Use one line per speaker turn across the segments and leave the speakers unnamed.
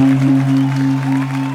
ข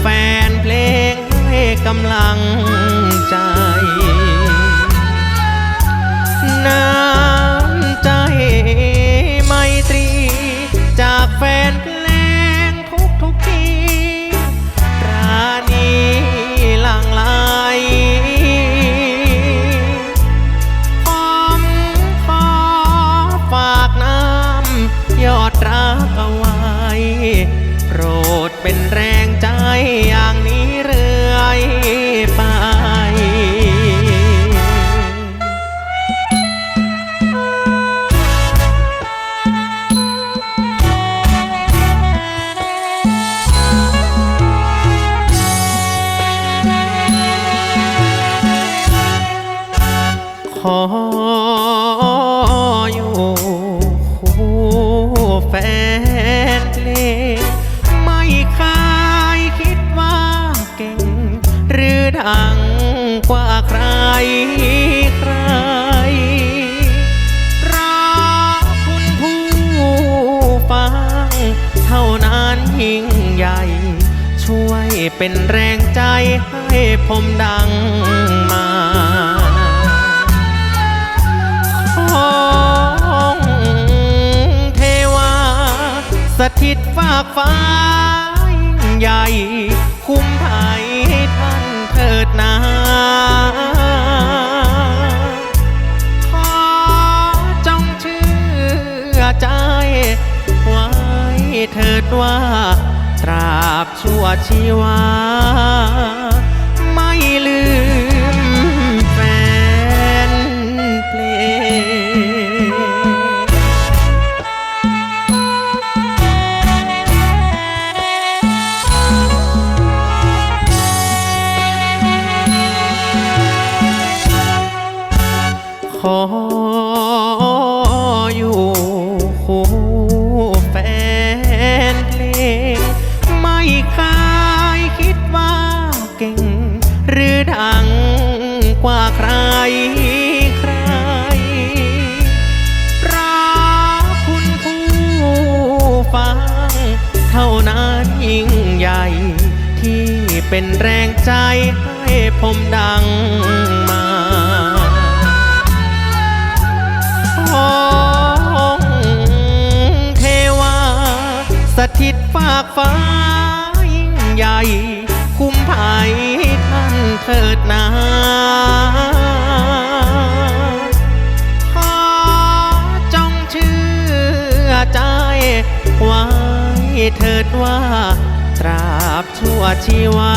แฟนเพลงให้กำลังใจ น้ำใจไมตรี จากแฟนเพลงทุกทุกทีรานีหลังไหลผมขอฝากน้ำยอดรักเอาไว้ โปรดเป็นแรง ขออยู่คู่แฟนเลงไม่เคยคิดว่าเก่ง หรือดังกว่าใครใครเราคุณผู้ฟัง เท่านั้นยิ่งใหญ่ ช่วยเป็นแรงใจให้ผมดังิตฝากฟ้าใหญ่ คุ้มภัยให้ท่านเถิดนาขอจงเชื่อใจ ไว้เถิดว่า ตราบชั่วชีวา ขออยู่คู่แฟนเพลง ไม่เคยคิดว่าเก่ง หรือดังกว่าใครใครราะคุณผู้ฟัง เท่านั้นยิ่งใหญ่ ที่เป็นแรงใจให้ผมดัง สถิตฝากฟ้ายิ่งใหญ่ คุ้มภัยท่านเถิดนาขอจงเชื่อใจไว้เถิดว่า ตราบชั่วชีวา